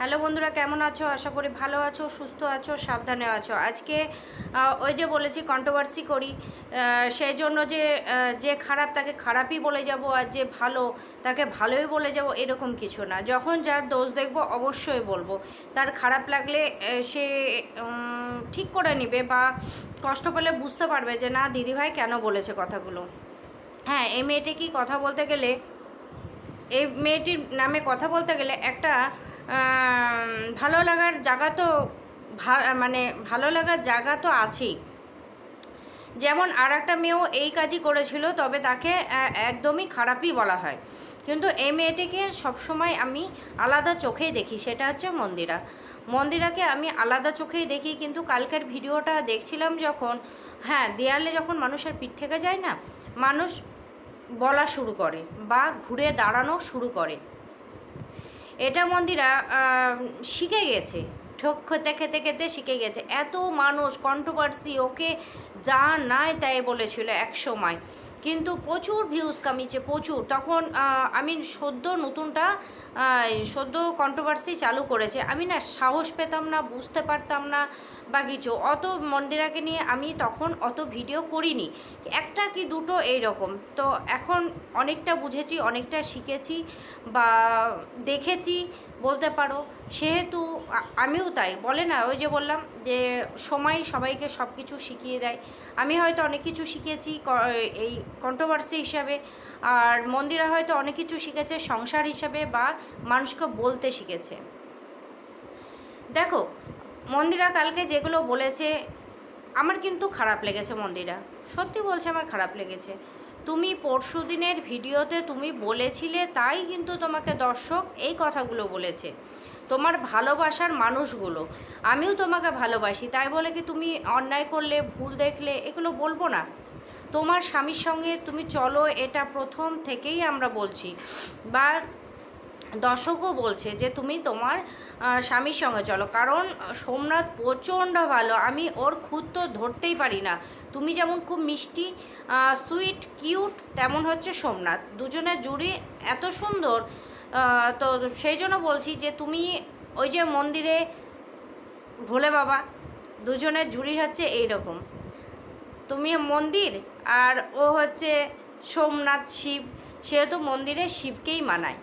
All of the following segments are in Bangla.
হ্যালো বন্ধুরা, কেমন আছো? আশা করি ভালো আছো, সুস্থ আছো, সাবধানে আছো। আজকে ওই যে বলেছি কন্ট্রোভার্সি করি। সেই জন্য যে যে খারাপ তাকে খারাপই বলে যাব আর যে ভালো তাকে ভালোই বলে যাব, এরকম কিছু না। যখন যার দোষ দেখব, অবশ্যই বলব। তার খারাপ লাগলে সে ঠিক করে নেবে বা কষ্ট পেলে বুঝতে পারবে যে, না, দিদিভাই কেন বলেছে কথাগুলো? হ্যাঁ এই মেয়েটি কি কথা বলতে গেলে এই মেয়েটির নামে কথা বলতে গেলে একটা ভালো লাগার জায়গা তো মানে ভালো লাগার জায়গা তো আছেই। যেমন আর একটা মেয়েও এই কাজই করেছিল, তবে তাকে একদমই খারাপই বলা হয়। কিন্তু এই মেয়েটিকে সবসময় আমি আলাদা চোখেই দেখি, সেটা হচ্ছে মন্দিরা। মন্দিরাকে আমি আলাদা চোখেই দেখি, কিন্তু কালকের ভিডিওটা দেখছিলাম যখন হ্যাঁ দেয়ালে যখন মানুষের পিঠ থেকে যায় না, মানুষ বলা শুরু করে বা ঘুরে দাঁড়ানো শুরু করে। এটা মন্দিরা শিখে গেছে। ঠোক খেতে খেতে খেতে শিখে গেছে। এত মানুষ কন্ট্রোভার্সি ওকে যা নাই তাই বলেছিল এক সময় কিন্তু প্রচুর ভিউজ কামিয়েছে, প্রচুর। তখন আমি সদ্য নতুনটা সদ্য কন্ট্রোভার্সি চালু করেছে। আমি না সাহস পেতাম না, বুঝতে পারতাম না বা কিছু। অত মন্দিরাকে নিয়ে আমি তখন অত ভিডিও করিনি। একটা কি দুটো এই রকম তো এখন অনেকটা বুঝেছি, অনেকটা শিখেছি বা দেখেছি, বলতে পারো। সেহেতু আমিও তাই। বলে না, ওই যে বললাম যে সময় সবাইকে সব কিছু শিখিয়ে দেয়। আমি হয়তো অনেক কিছু শিখেছি এই কন্ট্রোভার্সি হিসাবে। আর মন্দিরা হয়তো অনেক কিছু শিখেছে সংসার হিসাবে বা মানুষকে বলতে শিখেছে। দেখো, মন্দিরা কালকে যেগুলো বলেছে, আমার কিন্তু খারাপ লেগেছে মন্দিরা। সত্যি বলছে, আমার খারাপ লেগেছে। তুমি পরশু দিনের ভিডিওতে তুমি বলেছিলে, তাই কিন্তু তোমাকে দর্শক এই কথাগুলো বলেছে। তোমার ভালোবাসার মানুষগুলো, আমিও তোমাকে ভালোবাসি, তাই বলে কি তুমি অন্যায় করলে, ভুল দেখলে, এগুলো বলব না? তোমার স্বামীর সঙ্গে তুমি চলো, এটা প্রথম থেকেই আমরা বলছি। বা দর্শকও বলছে যে তুমি তোমার স্বামীর সঙ্গে চলো। কারণ সোমনাথ প্রচণ্ড ভালো, আমি ওর খুদ তো ধরতেই পারি না। তুমি যেমন খুব মিষ্টি সুইট, কিউট, তেমন হচ্ছে সোমনাথ। দুজনের জুড়ি এত সুন্দর তো সেই জন্য বলছি যে তুমি ওই যে মন্দিরে ভোলে বাবা, দুজনের জুড়ি হচ্ছে এই রকম তুমি মন্দির আর ও হচ্ছে সোমনাথ শিব। সেহেতু মন্দিরে শিবকেই মানায়।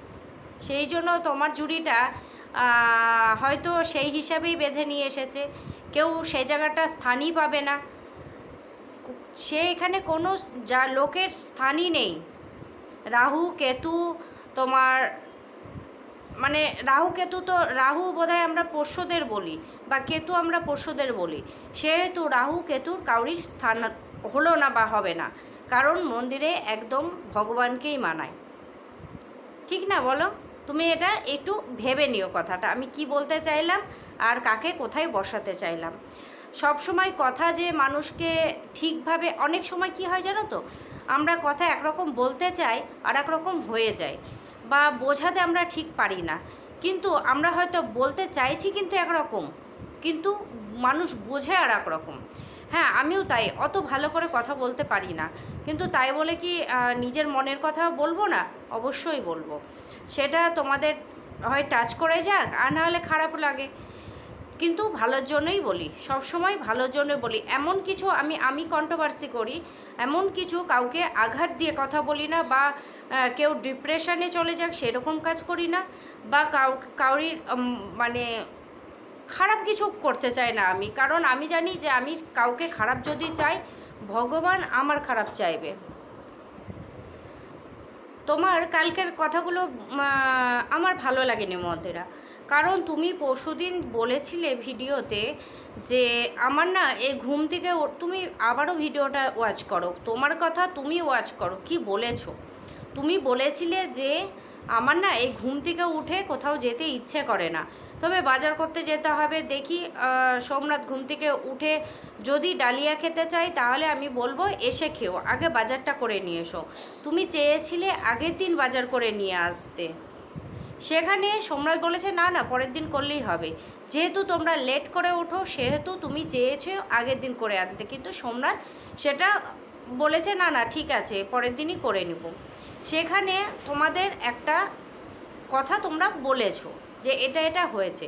সেই জন্য তোমার জুড়িটা হয়তো সেই হিসাবেই বেঁধে নিয়ে এসেছে। কেউ সেই জায়গাটা স্থানই পাবে না। সে এখানে কোনো যা, লোকের স্থানই নেই। রাহু, কেতু, তোমার মানে রাহু কেতু তো, রাহু বোধহয় আমরা পোষ্যদের বলি, বা কেতু আমরা পোষ্যদের বলি। সেহেতু রাহু কেতুর কাউরির স্থান হলো না বা হবে না, কারণ মন্দিরে একদম ভগবানকেই মানায়। ঠিক না বলো? তুমি এটা একটু ভেবে নিও কথাটা, আমি কি বলতে চাইলাম আর কাকে কোথায় বসাতে চাইলাম। সব সময় কথা যে মানুষকে ঠিকভাবে, অনেক সময় কি হয় জানো তো? আমরা কথা একরকম বলতে চাই আর একরকম হয়ে যায়। বা বোঝাতে আমরা ঠিক পারি না। কিন্তু আমরা হয়তো বলতে চাইছি কিন্তু একরকম। কিন্তু মানুষ বোঝে আর একরকম। হ্যাঁ আমিও তাই। অত ভালো করে কথা বলতে পারি না। কিন্তু তাই বলে কি নিজের মনের কথা বলব না? অবশ্যই বলব। সেটা তোমাদের হয় টাচ করে যাক, আর নাহলে খারাপ লাগে। কিন্তু ভালোর জন্যই বলি সব সময় ভালোর জন্য বলি। এমন কিছু আমি আমি কন্ট্রোভার্সি করি, এমন কিছু কাউকে আঘাত দিয়ে কথা বলি না বা কেউ ডিপ্রেশনে চলে যাক সেরকম কাজ করি না বা কাউ কাউরির মানে খারাপ কিছু করতে চাই না আমি। কারণ আমি জানি যে আমি কাউকে খারাপ যদি চাই, ভগবান আমার খারাপ চাইবে। তোমার কালকের কথাগুলো আমার ভালো লাগেনি মধ্যেরা কারণ তুমি পরশুদিন বলেছিলে ভিডিওতে যে আমার না এই ঘুম থেকে তুমি আবারও ভিডিওটা ওয়াচ করো। তোমার কথা তুমি ওয়াচ করো, কি বলেছ? তুমি বলেছিলে যে আমার না এই ঘুম থেকে উঠে কোথাও যেতে ইচ্ছে করে না। তবে বাজার করতে যেতে হবে, দেখি সোমনাথ ঘুম থেকে উঠে যদি ডালিয়া খেতে চাই তাহলে আমি বলব এসে খেও, আগে বাজারটা করে নিয়ে এসো। তুমি চেয়েছিলে আগের দিন বাজার করে নিয়ে আসতে। সেখানে সম্রাট বলেছে, না না, পরের দিন করলেই হবে। যেহেতু তোমরা লেট করে ওঠো, সেহেতু তুমি চেয়েছো আগের দিন করে আনতে। কিন্তু সোমনাথ সেটা বলেছে, না না, ঠিক আছে, পরের দিনই করে নেব। সেখানে তোমাদের একটা কথা তোমরা বলেছ। যে এটা এটা হয়েছে।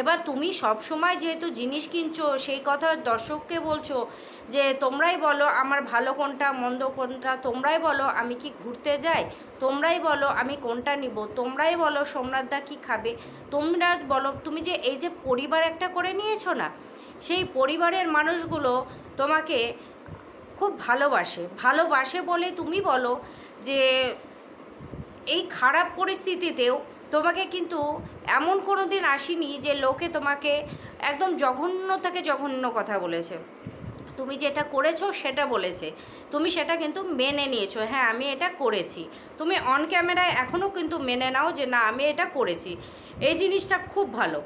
এবার তুমি সব সময় যেহেতু জিনিস কিনছো, সেই কথা দর্শককে বলছো যে, তোমরাই বলো আমার ভালো কোনটা, মন্দ কোনটা, তোমরাই বলো আমি কি ঘুরতে যাই, তোমরাই বলো আমি কোনটা নিব, তোমরাই বলো সোমনাথদা কি খাবে। তোমরা বলো, তুমি যে এই যে পরিবার একটা করে নিয়েছো না, সেই পরিবারের মানুষগুলো তোমাকে খুব ভালোবাসে। ভালোবাসে বলে তুমি বলো যে, এই খারাপ পরিস্থিতিতেও তোমাকে কিন্তু এমন কোনো দিন আসেনি যে লোকে তোমাকে একদম জঘন্য থেকে জঘন্য কথা বলেছে। তুমি যেটা করেছ সেটা বলেছে। তুমি সেটা কিন্তু মেনে নিয়েছো। হ্যাঁ আমি এটা করেছি। তুমি অন ক্যামেরায় এখনও কিন্তু মেনে নাও যে না, আমি এটা করেছি। এই জিনিসটা খুব ভালো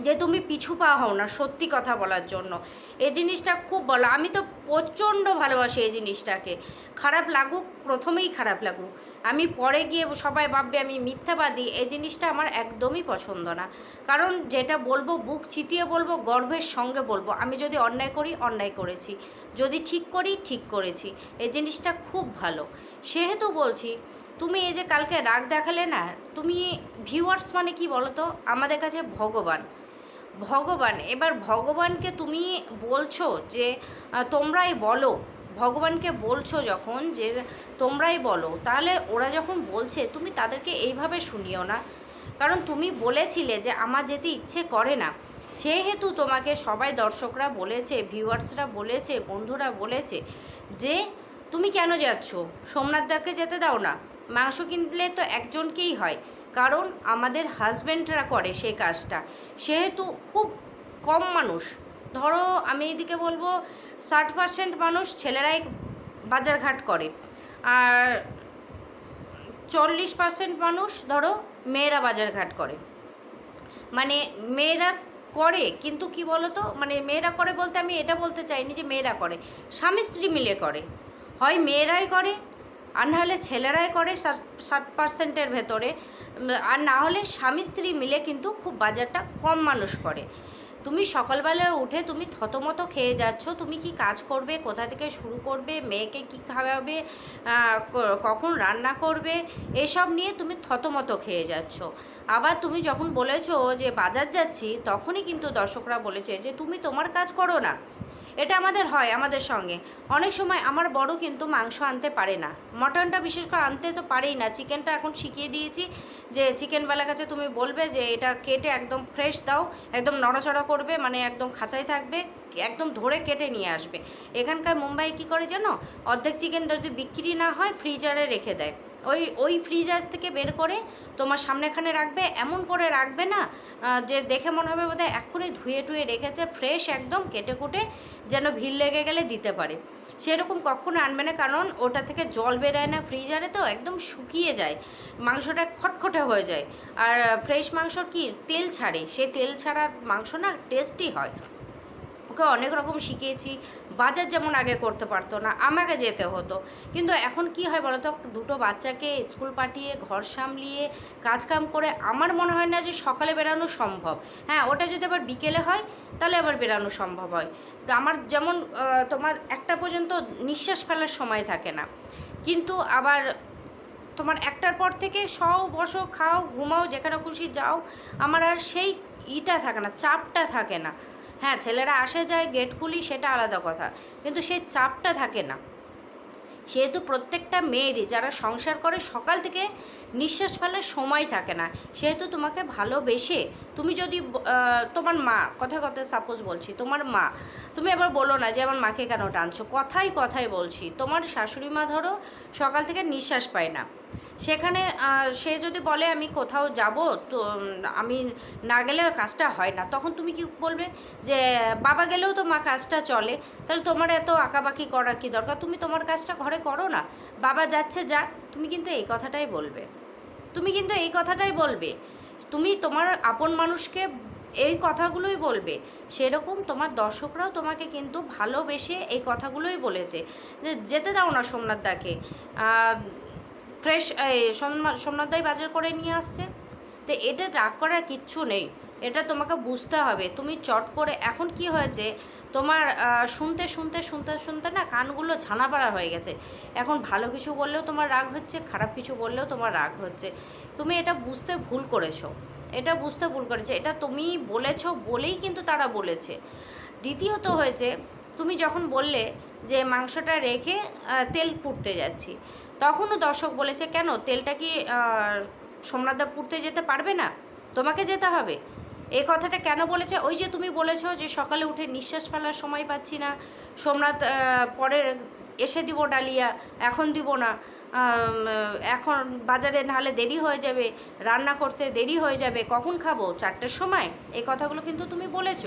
যে তুমি পিছু পা হও না সত্যি কথা বলার জন্য। এই জিনিসটা খুব বলো আমি তো প্রচণ্ড ভালোবাসি এই জিনিসটাকে। খারাপ লাগুক, প্রথমেই খারাপ লাগুক। আমি পরে গিয়ে সবাই ভাববে আমি মিথ্যাবাদী, এই জিনিসটা আমার একদমই পছন্দ না। কারণ যেটা বলব, বুক চিতিয়ে বলব, গর্বের সঙ্গে বলব, আমি যদি অন্যায় করি, অন্যায় করেছি। যদি ঠিক করি, ঠিক করেছি। এই জিনিসটা খুব ভালো। সেহেতু বলছি, তুমি এই যে কালকে রাগ দেখালে না, তুমি ভিউয়ার্স মানে কি বলো তো আমাদের কাছে ভগবান। ভগবান, এবার ভগবানকে তুমি বলছো যে তোমরাই বলো ভগবানকে বলছো যখন যে তোমরাই বলো, তাহলে ওরা যখন বলছে, তুমি তাদেরকে এইভাবে শুনিও না। কারণ তুমি বলেছিলে যে আমার যেতে ইচ্ছে করে না। সেহেতু তোমাকে সবাই দর্শকরা বলেছে, ভিউয়ার্সরা বলেছে, বন্ধুরা বলেছে যে তুমি কেন যাচ্ছ? সোমনাথদাকে যেতে দাও না? মাংস কিনলে তো একজনকেই হয়। কারণ আমাদের হাজব্যান্ডরা করে সেই কাজটা। সেহেতু খুব কম মানুষ। ধরো আমি এদিকে বলব, ষাট পার্সেন্ট মানুষ ছেলেরাই বাজারঘাট করে। আর চল্লিশ পার্সেন্ট মানুষ ধরো মেয়েরা বাজারঘাট করে। মানে মেয়েরা করে, কিন্তু কি বলতো? মানে মেয়েরা করে বলতে আমি এটা বলতে চাইনি যে মেয়েরা করে। স্বামী স্ত্রী মিলে করে। হয় মেয়েরাই করে, আর নাহলে ছেলেরাই করে ষাট পার্সেন্টের ভেতরে। আর না হলে স্বামী স্ত্রী মিলে কিন্তু খুব বাজারটা কম মানুষ করে। তুমি সকালবেলায় উঠে তুমি থতমত খেয়ে যাচ্ছ। তুমি কি কাজ করবে? কোথা থেকে শুরু করবে? মেয়েকে কি খাওয়াবে? কখন রান্না করবে? এসব নিয়ে তুমি থতমত খেয়ে যাচ্ছ। আবার তুমি যখন বলেছ যে বাজার যাচ্ছি, তখনই কিন্তু দর্শকরা বলেছে যে, তুমি তোমার কাজ করো না। এটা আমাদের হয়, আমাদের সঙ্গে। অনেক সময় আমার বড় কিন্তু মাংস আনতে পারে না। মটনটা বিশেষ করে আনতে তো পারেই না। চিকেনটা এখন শিখিয়ে দিয়েছি যে চিকেনওয়ালার কাছে তুমি বলবে যে এটা কেটে একদম ফ্রেশ দাও, একদম নড়াচড়া করবে মানে একদম খাঁচাই থাকবে, একদম ধরে কেটে নিয়ে আসবে। এখানকার মুম্বাই কি করে জানো? অর্ধেক চিকেন যদি বিক্রি না হয় ফ্রিজারে রেখে দেয়। ওই ওই ফ্রিজার থেকে বের করে তোমার সামনেখানে রাখবে, এমন করে রাখবে না যে দেখে মনে হবে বোধহয় এক্ষুনি ধুয়ে টুয়ে রেখেছে ফ্রেশ একদম কেটে কুটে যেন ভিড় লেগে গেলে দিতে পারে। সেরকম কখনো আনবে না, কারণ ওটা থেকে জল বেরোয় না ফ্রিজারে তো, একদম শুকিয়ে যায়, মাংসটা খটখটে হয়ে যায়। আর ফ্রেশ মাংস কি, তেল ছাড়ে সে তেল ছাড়া মাংস না টেস্টি হয়। ওকে অনেক রকম শিখিয়েছি বাজার যেমন আগে করতে পারতো না, আমাকে যেতে হতো। কিন্তু এখন কি হয় বলো তো? দুটো বাচ্চাকে স্কুল পাঠিয়ে, ঘর সামলিয়ে, কাজকাম করে আমার মনে হয় না যে সকালে বেরানো সম্ভব। হ্যাঁ ওটা যদি আবার বিকেলে হয়, তাহলে আবার বেরানো সম্ভব হয়। আমার যেমন তোমার একটা পর্যন্ত নিঃশ্বাস ফেলার সময় থাকে না। কিন্তু আবার তোমার একটার পর থেকে সও বসো, খাও, ঘুমাও, যেখানে খুশি যাও, আমার আর সেই ইটা থাকে না, চাপটা থাকে না। হ্যাঁ ছেলেরা আসে যায় গেট খুলি, সেটা আলাদা কথা। কিন্তু সেই চাপটা থাকে না। সেহেতু প্রত্যেকটা মেয়েরই, যারা সংসার করে, সকাল থেকে নিঃশ্বাস ফেলার সময় থাকে না। সেহেতু তোমাকে ভালোবেসে তুমি যদি তোমার মা কথায় কথায় সাপোজ বলছি, তোমার মা, তুমি আবার বলো না যে আমার মাকে কেন টানছো? কথাই কথাই বলছি, তোমার শাশুড়ি মা ধরো সকাল থেকে নিঃশ্বাস পায় না। সেখানে সে যদি বলে আমি কোথাও যাব তো আমি না গেলে কাজটা হয় না। তখন তুমি কি বলবে? যে, বাবা গেলেও তো মা কাজটা চলে, তাহলে তোমার এত আঁকাবাকি করার কি দরকার? তুমি তোমার কাজটা ঘরে করো না। বাবা যাচ্ছে যা তুমি কিন্তু এই কথাটাই বলবে। তুমি কিন্তু এই কথাটাই বলবে। তুমি তোমার আপন মানুষকে এই কথাগুলোই বলবে। সেরকম তোমার দর্শকরাও তোমাকে কিন্তু ভালোবেসে এই কথাগুলোই বলেছে। যে যেতে দাও না সোমনাথ দাকে। ফ্রেশ সোমনাথ দাই বাজার করে নিয়ে আসছে। তো এটা রাগ করার কিচ্ছু নেই। এটা তোমাকে বুঝতে হবে। তুমি চট করে, এখন কি হয়েছে? তোমার শুনতে শুনতে শুনতে শুনতে না কানগুলো ঝানাপাড়া হয়ে গেছে। এখন ভালো কিছু বললেও তোমার রাগ হচ্ছে, খারাপ কিছু বললেও তোমার রাগ হচ্ছে। তুমি এটা বুঝতে ভুল করেছ। এটা বুঝতে ভুল করেছে। এটা তুমি বলেছ বলেই কিন্তু তারা বলেছে। দ্বিতীয়ত হয়েছে, তুমি যখন বললে যে মাংসটা রেখে তেল পুড়তে যাচ্ছি, তখনও দর্শক বলেছে, কেন? তেলটা কি সোমনাথদা পুড়তে যেতে পারবে না? তোমাকে যেতে হবে? এই কথাটা কেন বলেছে? ওই যে তুমি বলেছ যে সকালে উঠে নিঃশ্বাস ফেলার সময় পাচ্ছি না। সোমনাথ পরে এসে দিব ডালিয়া, এখন দিব না। এখন বাজারে নাহলে দেরি হয়ে যাবে, রান্না করতে দেরি হয়ে যাবে, কখন খাব? চারটের সময়? এই কথাগুলো কিন্তু তুমি বলেছ।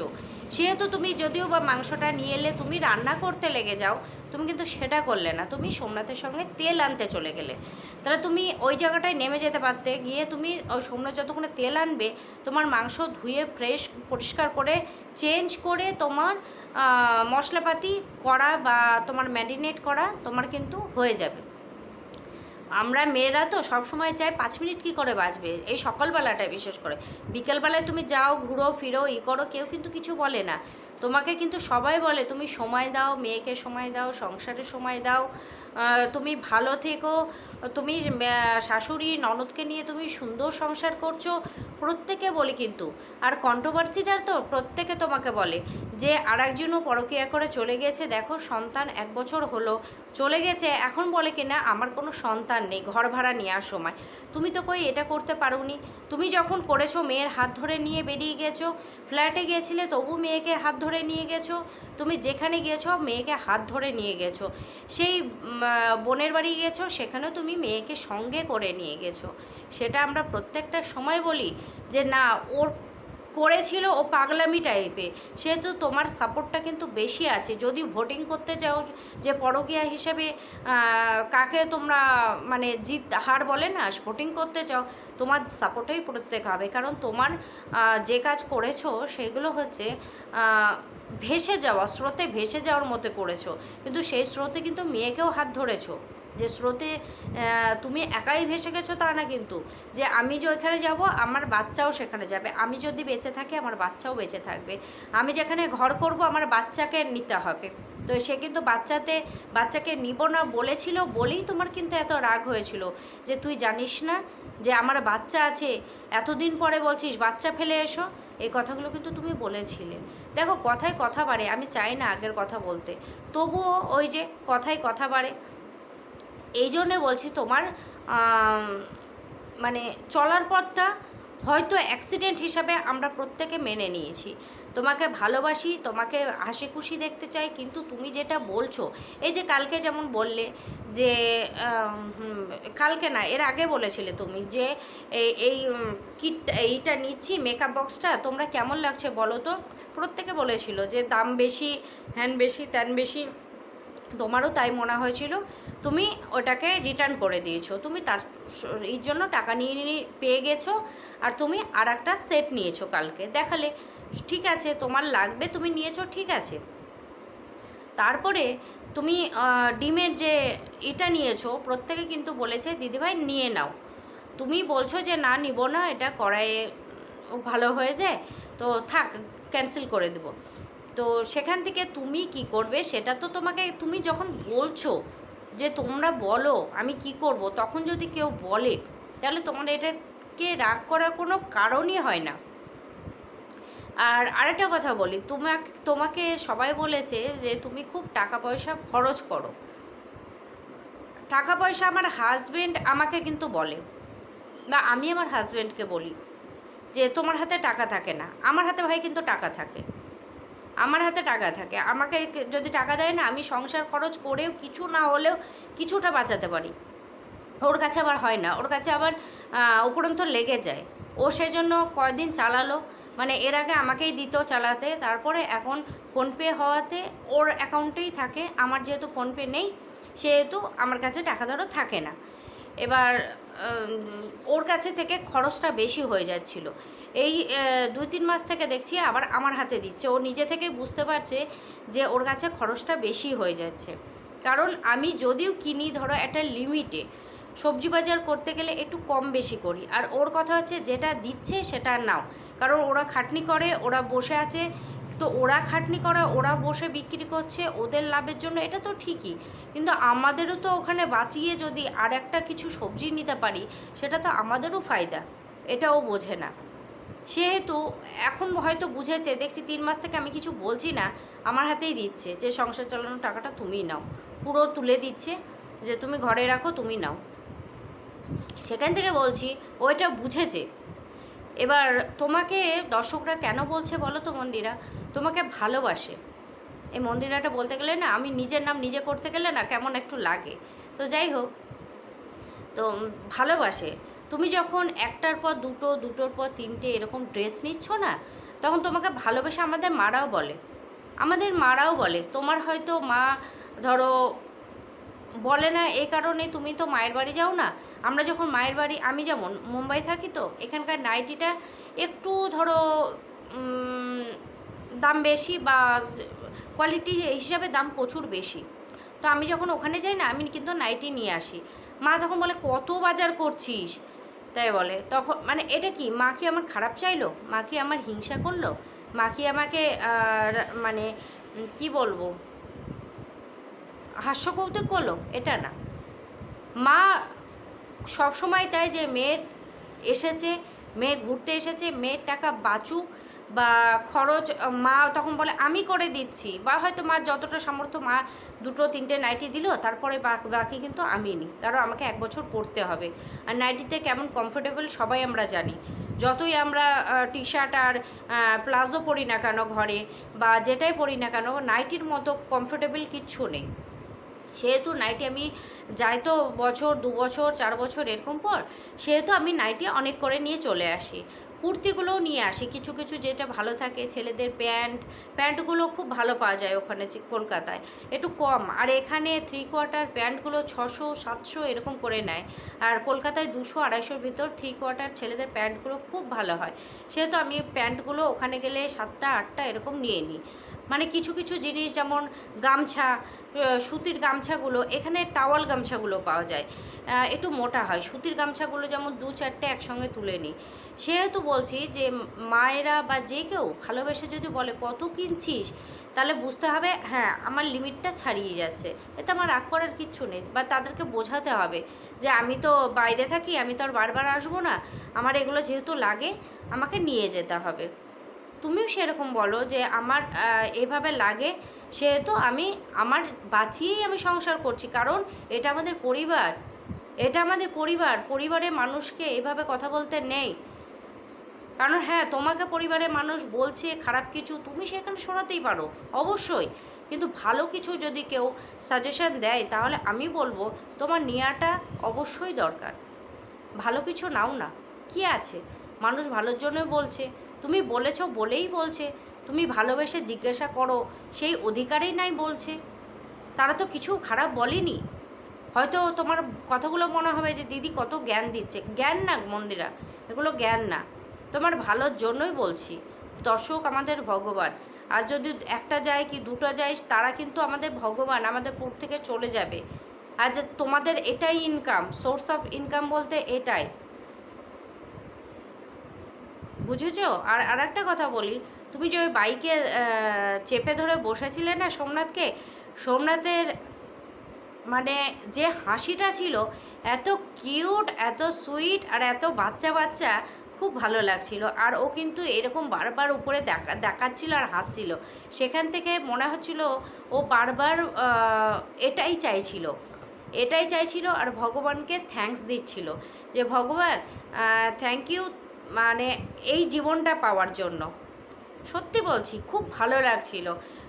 সেহেতু তুমি যদিও বা মাংসটা নিয়ে এলে তুমি রান্না করতে লেগে যাও, তুমি কিন্তু সেটা করলে না। তুমি সোমনাথের সঙ্গে তেল আনতে চলে গেলে। তাহলে তুমি ওই জায়গাটায় নেমে যেতে পারতে, গিয়ে তুমি ওই সোমনাথ যতক্ষণে তেল আনবে, তোমার মাংস ধুয়ে ফ্রেশ পরিষ্কার করে চেঞ্জ করে তোমার মশলাপাতি করা বা তোমার ম্যারিনেট করা তোমার কিন্তু হয়ে যাবে। আমরা মেয়েরা তো সবসময় চাই পাঁচ মিনিট কি করে বাঁচবে? এই সকালবেলাটায় বিশেষ করে। বিকেলবেলায় তুমি যাও, ঘুরো, ফিরো, ই করো, কেউ কিন্তু কিছু বলে না। তোমাকে কিন্তু সবাই বলে, তুমি সময় দাও, মেয়েকে সময় দাও, সংসারে সময় দাও। তুমি ভালো থেকো। তুমি শাশুড়ি, ননদকে নিয়ে তুমি সুন্দর সংসার করছ। প্রত্যেকে বলে কিন্তু, আর কন্ট্রোভার্সিটার তো প্রত্যেকে তোমাকে বলে, যে আর একজনও পরকীয়া করে চলে গেছে। দেখো, সন্তান এক বছর হলো, চলে গেছে, এখন বলে কিনা, আমার কোনো সন্তান নেই, ঘর ভাড়া নেওয়ার সময়। তুমি তো কই এটা করতে পারোনি। তুমি যখন করেছ, মেয়ের হাত ধরে নিয়ে বেরিয়ে গেছো, ফ্ল্যাটে গিয়েছিলে তবু মেয়েকে হাত ধরে নিয়ে গেছো। তুমি যেখানে গিয়েছো মেয়েকে হাত ধরে নিয়ে গেছো। সেই বোনের বাড়ি গেছো, সেখানেও তুমি মেয়েকে সঙ্গে করে নিয়ে গেছো। সেটা আমরা প্রত্যেকটা সময় বলি যে, না, ওর করেছিল ও পাগলামি টাইপে সেহেতু তোমার সাপোর্টটা কিন্তু বেশি আছে। যদি ভোটিং করতে চাও যে পরকীয়া হিসেবে কাকে তোমরা মানে জিত, হার বলে না ভোটিং করতে চাও তোমার সাপোর্টেই প্রত্যেক হবে। কারণ তোমার যে কাজ করেছ, সেগুলো হচ্ছে ভেসে যাওয়া, স্রোতে ভেসে যাওয়ার মতো করেছ। কিন্তু সেই স্রোতে কিন্তু মেয়েকেও হাত ধরেছো। যে স্রোতে তুমি একাই ভেসে গেছো তা না কিন্তু। যে আমি যে ওইখানে যাব, আমার বাচ্চাও সেখানে যাবে। আমি যদি বেঁচে থাকি, আমার বাচ্চাও বেঁচে থাকবে। আমি যেখানে ঘর করব, আমার বাচ্চাকে নিতে হবে। তো সে কিন্তু বাচ্চাতে, বাচ্চাকে নিব না বলেছিল, বলেই তোমার কিন্তু এত রাগ হয়েছিল। যে তুই জানিস না যে আমার বাচ্চা আছে, এতদিন পরে বলছিস, বাচ্চা ফেলে এসো। এই কথাগুলো কিন্তু তুমি বলেছিলে। দেখো, কথায় কথা বাড়ে, আমি চাই না আগের কথা বলতে। তবুও ওই যে কথায় কথা বাড়ে এই জন্যে বলছি তোমার মানে চলার পথটা হয়তো অ্যাক্সিডেন্ট হিসাবে আমরা প্রত্যেকে মেনে নিয়েছি। তোমাকে ভালোবাসি, তোমাকে হাসি খুশি দেখতে চাই, কিন্তু তুমি যেটা বলছো, এই যে কালকে যেমন বললে যে কালকে না, এর আগে বলেছিলে তুমি যে, এই- এই কিট এইটা নিচ্ছি মেকআপ বক্সটা তোমরা কেমন লাগছে বলো তো? প্রত্যেকে বলেছিল যে দাম বেশি হ্যান বেশি ত্যান বেশি। তোমারও তাই মনে হয়েছিল, তুমি ওটাকে রিটার্ন করে দিয়েছ, তুমি তার এই জন্য টাকা নিয়ে নিয়ে পেয়ে গেছো আর তুমি আর একটা সেট নিয়েছো কালকে। দেখালে, ঠিক আছে, তোমার লাগবে, তুমি নিয়েছো, ঠিক আছে। তারপরে তুমি ডিমের যে এটা নিয়েছো, প্রত্যেকে কিন্তু বলেছে, দিদিভাই, নিয়ে নাও। তুমি বলছো যে, না, নিব না, এটা কড়াইয়ে ভালো হয়ে যায়, তো থাক ক্যান্সেল করে দেবো। তো সেখান থেকে তুমি কি করবে সেটা তো তোমাকে, তুমি যখন বলছো যে তোমরা বলো আমি কি করব, তখন যদি কেউ বলে, তাহলে তোমার এটাকে রাগ করার কোনো কারণই হয় না। আর আরেকটা কথা বলি, তোমাকে তোমাকে সবাই বলেছে যে তুমি খুব টাকা পয়সা খরচ করো। টাকা পয়সা আমার হাজব্যান্ড আমাকে কিন্তু বলে, বা আমি আমার হাজব্যান্ডকে বলি যে তোমার হাতে টাকা থাকে না, আমার হাতে ভাই কিন্তু টাকা থাকে। আমার হাতে টাকা থাকে। আমাকে যদি টাকা দেয় না, আমি সংসার খরচ করেও কিছু না হলেও কিছুটা বাঁচাতে পারি। ওর কাছে আবার হয় না। ওর কাছে আবার উপরন্ত লেগে যায়। ও সেজন্য কয়দিন চালালো। মানে এর আগে আমাকেই দিত চালাতে। তারপরে এখন ফোনপে হওয়াতে ওর অ্যাকাউন্টেই থাকে। আমার যেহেতু ফোনপে নেই, সেহেতু আমার কাছে টাকা ধরো থাকে না। এবার ওর কাছে থেকে খরচটা বেশি হয়ে যাচ্ছিল। এই দুই তিন মাস থেকে দেখছি আবার আমার হাতে দিচ্ছে। ও নিজে থেকে বুঝতে পারছে যে ওর কাছে খরচটা বেশি হয়ে যাচ্ছে। কারণ আমি যদিও কিনি, ধরো, একটা লিমিটে, সবজি বাজার করতে গেলে একটু কম বেশি করি। আর ওর কথা হচ্ছে যেটা দিচ্ছে সেটা নাও। কারণ ওরা খাটনি করে, ওরা বসে আছে তো ওরা খাটনি করা, ওরা বসে বিক্রি করছে, ওদের লাভের জন্য, এটা তো ঠিকই। কিন্তু আমাদেরও তো ওখানে বাঁচিয়ে যদি আর একটা কিছু সবজি নিতে পারি, সেটা তো আমাদেরও ফায়দা, এটাও বোঝে না। সেহেতু এখন হয়তো বুঝেছে, দেখছি তিন মাস থেকে আমি কিছু বলছি না, আমার হাতেই দিচ্ছে যে সংসার চালানোর টাকাটা তুমিই নাও। পুরো তুলে দিচ্ছে যে তুমি ঘরে রাখো, তুমি নাও। সেখান থেকে বলছি ওইটা বুঝেছে এবার তোমাকে দর্শকরা কেন বলছে বলো তো মন্দিরা? তোমাকে ভালোবাসে। এই মন্দিরাটা বলতে গেলে না, আমি নিজের নাম নিজে করতে গেলে না কেমন একটু লাগে। তো যাই হোক, তো ভালোবাসে। তুমি যখন একটার পর দুটো, দুটোর পর তিনটে এরকম ড্রেস নিচ্ছ না, তখন তোমাকে ভালোবেসে আমাদের মারাও বলে। আমাদের মারাও বলে। তোমার হয়তো মা, ধরো বলে না এই কারণে তুমি তো মায়ের বাড়ি যাও না। আমরা যখন মায়ের বাড়ি, আমি যেমন মুম্বাই থাকি তো, এখানকার নাইটিটা একটু ধরো দাম বেশি বা কোয়ালিটি হিসাবে দাম প্রচুর বেশি। তো আমি যখন ওখানে যাই না, আমি কিন্তু নাইটি নিয়ে আসি। মা তখন বলে, কত বাজার করছিস? তাই বলে। তখন মানে এটা কি, মা কি আমার খারাপ চাইলো? মা কি আমার হিংসা করল? মা কি আমাকে মানে কি বলব? হাস্যকৌতুক করল এটা না। মা সবসময় চায় যে মেয়ের এসেছে, মেয়ে ঘুরতে এসেছে, মেয়ের টাকা বাঁচুক বা খরচ, মা তখন বলে, আমি করে দিচ্ছি। বা হয়তো মা যতটা সামর্থ্য, মা দুটো, তিনটে নাইটি দিল, তারপরে বাক- কিন্তু আমি নিই কারণ আমাকে এক বছর পড়তে হবে। আর নাইটিতে কেমন কমফোর্টেবল সবাই আমরা জানি। যতই আমরা টি শার্ট আর প্লাজো পরি না কেন ঘরে, বা যেটাই পরি না কেন, নাইটির মতো কমফোর্টেবল কিচ্ছু নেই। সেহেতু নাইটি আমি যাই তো বছর, দু বছর, চার বছর এরকম পর, সেহেতু আমি নাইটি অনেক করে নিয়ে চলে আসি। কুর্তিগুলোও নিয়ে আসি, কিছু কিছু যেটা ভালো থাকে, ছেলেদের প্যান্ট, প্যান্টগুলো খুব ভালো পাওয়া যায় ওখানে কলকাতায়, একটু কম। আর এখানে থ্রি কোয়ার্টার প্যান্টগুলো ছশো, সাতশো এরকম করে নেয়। আর কলকাতায় দুশো, আড়াইশোর ভিতর থ্রি কোয়ার্টার ছেলেদের প্যান্টগুলো খুব ভালো হয়। সেহেতু আমি প্যান্টগুলো ওখানে গেলে সাতটা, আটটা এরকম নিয়ে নিই। মানে কিছু কিছু জিনিস যেমন গামছা সুতির গামছাগুলো, এখানে টাওয়াল গামছাগুলো পাওয়া যায়। একটু মোটা হয়। সুতির গামছাগুলো যেমন দু চারটে একসঙ্গে তুলে নিই। সেহেতু বলছি যে মায়েরা বা যে কেউ ভালোবেসে যদি বলে, কত কিনছিস? তাহলে বুঝতে হবে হ্যাঁ আমার লিমিটটা ছাড়িয়ে যাচ্ছে। এতে আমার রাগ করার কিচ্ছু নেই। বা তাদেরকে বোঝাতে হবে যে, আমি তো বাইরে থাকি, আমি তো আর বারবার আসব না। আমার এগুলো যেহেতু লাগে, আমাকে নিয়ে যেতে হবে। তুমিও সেরকম বলো যে আমার এভাবে লাগে, সেহেতু আমি আমার বাঁচিয়েই আমি সংসার করছি। কারণ এটা আমাদের পরিবার, এটা আমাদের পরিবার পরিবারের মানুষকে এভাবে কথা বলতে নেই। কারণ হ্যাঁ তোমাকে পরিবারের মানুষ বলছে, খারাপ কিছু, তুমি সেখানে শোনাতেই পারো, অবশ্যই। কিন্তু ভালো কিছু যদি কেউ সাজেশন দেয়, তাহলে আমি বলব, তোমার নেওয়াটা অবশ্যই দরকার। ভালো কিছু নাও না, কি আছে? মানুষ ভালোর জন্য বলছে তুমি বলেছ বলেই বলছে। তুমি ভালোবেসে জিজ্ঞাসা করো, সেই অধিকারেই নাই বলছে। তারা তো কিছু খারাপ বলেনি। হয়তো তোমার কথাগুলো মনে হবে যে, দিদি কত জ্ঞান দিচ্ছে। জ্ঞান না মন্দিরা, এগুলো জ্ঞান না। তোমার ভালোর জন্যই বলছি। দর্শক আমাদের ভগবান। আর যদি একটা যায় কি দুটো যায়, তারা কিন্তু আমাদের ভগবান, আমাদের পুর থেকে চলে যাবে। আর তোমাদের এটাই ইনকাম সোর্স অফ ইনকাম বলতে এটাই। বুঝেছ? আর আর একটা কথা বলি, তুমি যে ওই বাইকে চেপে ধরে বসেছিলে না সোমনাথকে? সোমনাথের মানে যে হাসিটা ছিল, এত কিউট, এত সুইট আর এত বাচ্চা বাচ্চা, খুব ভালো লাগছিল। আর ও কিন্তু এরকম বারবার উপরে দেখা, দেখাচ্ছিল আর হাসছিল। সেখান থেকে মনে হচ্ছিল ও বারবার এটাই চাইছিল। এটাই চাইছিল আর ভগবানকে থ্যাঙ্কস দিচ্ছিল। যে ভগবান থ্যাংক ইউ মানে এই জীবনটা পাওয়ার জন্য। সত্যি বলছি, খুব ভালো লাগছিল।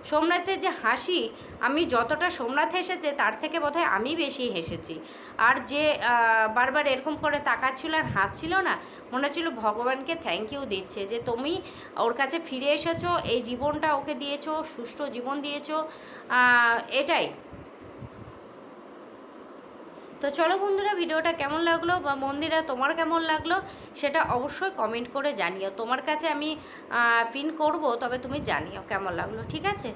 সোমনাথের যে হাসি, আমি যতটা সোমনাথ হেসেছে, তার থেকে বোধহয় আমি বেশি হেসেছি। আর যে বারবার এরকম করে তাকাচ্ছিল আর হাসছিল না, মনে হচ্ছিল ভগবানকে থ্যাংক ইউ দিচ্ছে যে, তুমি ওর কাছে ফিরে এসেছ, এই জীবনটা ওকে দিয়েছ, সুষ্ঠু জীবন দিয়েছ। এটাই। তো চলো বন্ধুরা, ভিডিওটা কেমন লাগল বা মন্দিরা তোমার কেমন লাগল সেটা অবশ্যই কমেন্ট করে জানিও। তোমার কাছে আমি পিন করব, তবে তুমি জানিও কেমন লাগল, ঠিক আছে?